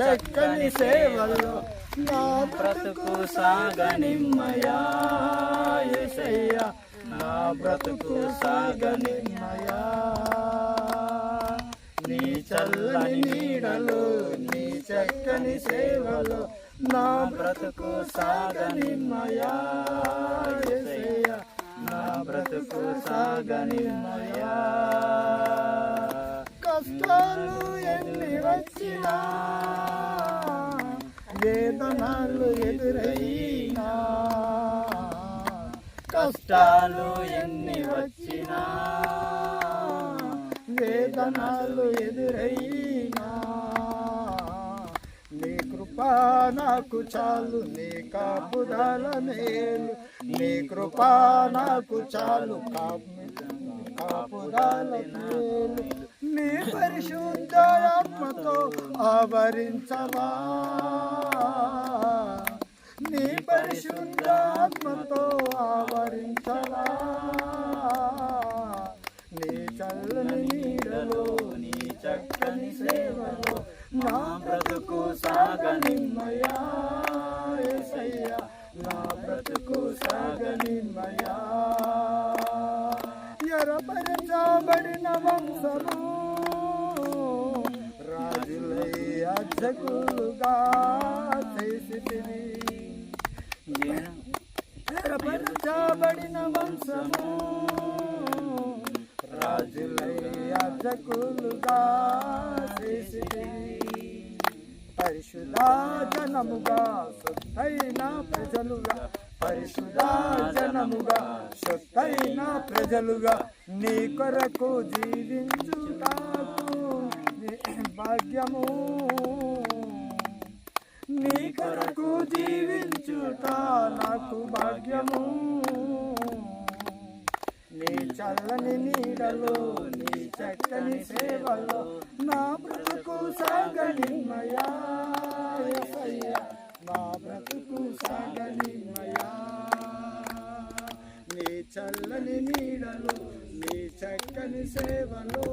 చక్కని సేవలో నా బ్రతుకు సాగనిమ్మయా నా బ్రతుకు సాగనిమ్మయా. నీ చల్లని నీడలు నీ చక్కని సేవలో నా బ్రతుకు సాగనిమ్మయా నా బ్రతుకు సాగనిమ్మయా. కష్టాలు ఎన్ని వచ్చినా. వేదనాలు ఎదురైనా. కష్టాలు ఎన్ని వచ్చినా. వేదనాలు ఎదురైనా. నీ కృపా నాకు చాలు నీ కాపుదల మేలు. నీ కృపా నాకు చాలు కాపు కాపుదల మేలు. ప్రేమతో ఆవరించవా? నీ పరిశుద్ధాత్మతో ఆవరించవా? నీ చల్లని నీడలో నీ చక్కని సేవలో నా బ్రతుకు సాగనిమ్మయా నా బ్రతుకు సాగనిమ్మయా. ఎరపరచబడిన వంశము అర్చకులుగా చేసితివి. ఎరపరచబడిన వంశము రాజులై అర్చకులుగా చేసితివి. పరిశుద్ధా జనముగా శుద్ధైన ప్రజలుగా పరిశుద్ధా జనముగా సొత్తైన ప్రజలుగా నీ కొరకు జీవించుటాకు భాగ్యము నీ కొరకు జీవించుట నాకు భాగ్యము. నీ చల్లని నీడలో నీ చక్కని సేవలో నా బ్రతుకు సాగనిమయా నా బ్రతుకు సాగనిమయా నీ చల్లని నీడలో నీ చక్కని సేవలో.